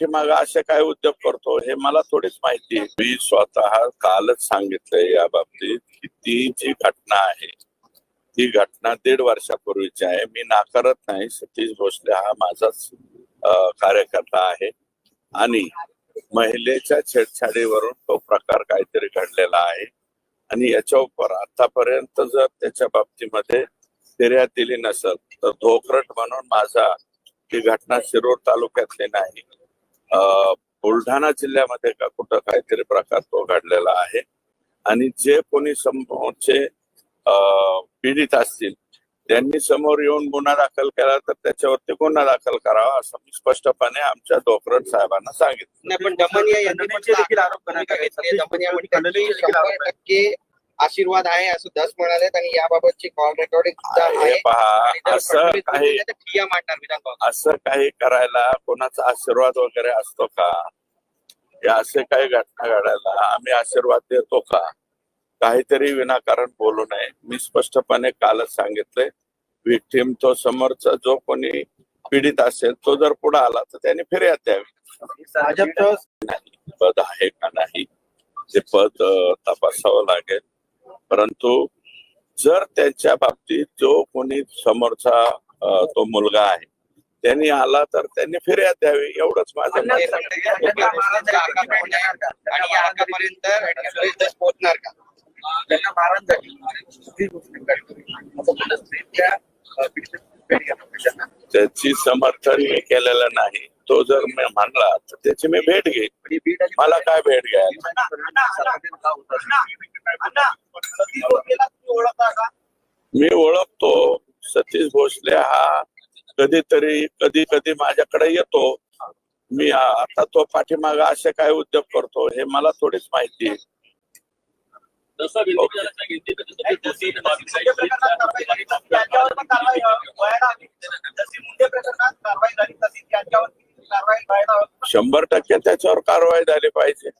पाठीमाग असे काय उद्योग करतो हे मला थोडीच माहिती आहे. मी स्वतः कालच सांगितलंय या बाबतीत की ती जी घटना आहे ती घटना दीड वर्षापूर्वीची आहे. मी नाकारत नाही. सतीश भोसले हा माझाच कार्यकर्ता आहे. आणि महिलेच्या छेडछाडीवरून तो प्रकार काहीतरी घडलेला आहे. आणि याच्या उपर आतापर्यंत जर त्याच्या बाबतीमध्ये फिर्याद दिली नसेल तर धोकरट म्हणून माझा ही घटना शिरूर तालुक्यातली नाही. बुलढाणा जिल्ह्यामध्ये का कुठं काहीतरी प्रकार तो घडलेला आहे. आणि जे कोणी समोरचे पीडित असतील त्यांनी समोर येऊन गुन्हा दाखल केला तर त्याच्यावरती गुन्हा दाखल करावा असं मी स्पष्टपणे आमच्या धोकरट साहेबांना सांगितलं. आशीर्वाद आहे असं दस म्हणालेत आणि याबाबतची कॉल रेकॉर्डिंग सुद्धा हे आहे. ठिय्या मांडणार विधान. असं काही करायला कोणाचा आशीर्वाद वगैरे असतो का? हे असे काही घटना घडायला आम्ही आशीर्वाद देतो का? काहीतरी विनाकारण बोलू नये. मी स्पष्टपणे कालच सांगितलंय विक्टीम तो समोरचा जो कोणी पीडित असेल तो जर पुढे आला तर त्याने फिर्याद द्यावी. भाजपचं पद आहे का नाही? ते पद तपासावं लागेल. परंतु जर त्यांच्या बाबतीत जो कोणी समोरचा तो मुलगा आहे त्यांनी आला तर त्यांनी फिर्याद द्यावी एवढंच माझं हे पोहोचणार का? त्यांना. त्याची समर्थन मी केलेलं नाही. तो जर मी म्हणला तर त्याची मी भेट घेईन. मला काय भेट घ्यायला मी ओळखतो. सतीश भोसले हा कधीतरी कधी कधी माझ्याकडे येतो. मी आता तो पाठीमाग असे काय उद्योग करतो हे मला थोडीच माहिती आहे. शंभर टक्के त्याच्यावर कारवाई झाली पाहिजे.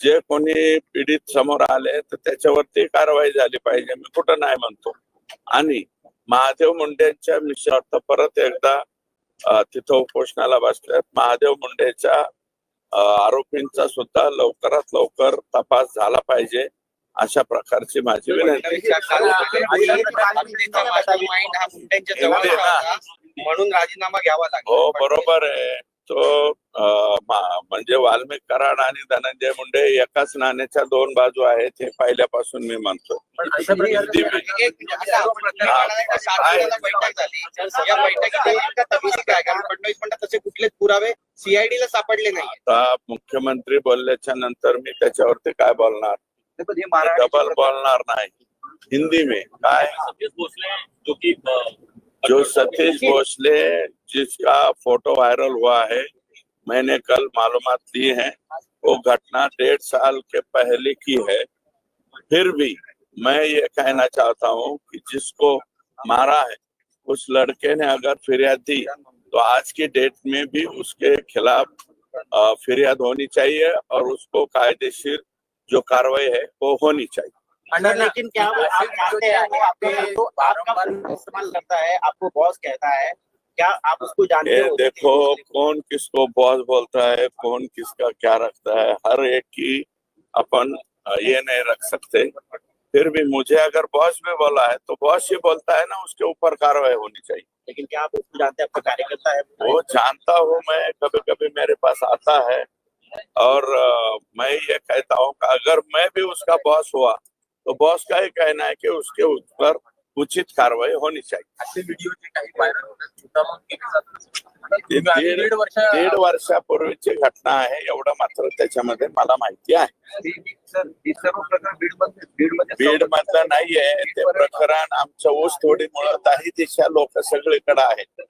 जे कोणी पीडित समोर आले तर त्याच्यावरती कारवाई झाली पाहिजे. मी कुठं नाही म्हणतो. आणि महादेव मुंडेंच्या मिश्रार्थ परत एकदा तिथं उपोषणाला बसल्यात महादेव मुंडेच्या आरोपींचा सुद्धा लवकरात लवकर तपास झाला पाहिजे अशा प्रकारची माझी विनंती हा. म्हणून राजीनामा घ्यावा लागला. हो बरोबर आहे. तो म्हणजे वाल्मिक कराड आणि धनंजय मुंडे एकाच नाण्याच्या दोन बाजू आहेत हे पहिल्यापासून मी म्हणतो. म्हणजे कुठलेच पुरावे सीआयडी ला सापडले नाही आता मुख्यमंत्री बोलल्याच्या नंतर मी त्याच्यावरती काय बोलणार? डबल बोलणार नाही. हिंदी में. काय? जो कि जो सतीश भोसले जिसका फ़ोटो वायरल हुआ है मैंने कल मालूम ली है। वो घटना डेढ़ साल के पहले की है। फिर भी मैं ये कहना चाहता हूँ कि जिसको मारा है उस लड़के ने अगर फिरियाद दी तो आज की डेट में भी उसके खिलाफ फिरियाद होनी चाहिए और उसको कायदेशीर जो कार्रवाई है वो होनी चाहिए। अंडर लेकिन क्या वो आप मानते हैं आपके तो आपका इस्तेमाल करता है आपको बॉस कहता है क्या आप उसको जानते हो? देखो कौन किसको बॉस बोलता है कौन किसका क्या रखता है हर एक की अपन ये नहीं रख सकते। फिर भी मुझे अगर बॉस भी बोला है तो बॉस ही बोलता है ना उसके ऊपर कार्रवाई होनी चाहिए। लेकिन क्या आप उसको जानते हैं आपका कार्यकर्ता है? वो जानता हूँ मैं कभी कभी मेरे पास आता है। और मैं ये कहता हूँ अगर मैं भी उसका बॉस हुआ तो बॉस का ही कहना है कि उसके ऊपर उचित कार्रवाई होनी चाहिए। काही दीड दीड वर्ष दीड वर्षापूर्वीची घटना आहे एवढं मात्र त्याच्यामध्ये मला माहिती आहे. बीड मधलं नाहीये ते प्रकरण आमचं ऊस थोडी मुळे दाही दिशा लोक सगळीकडे आहेत.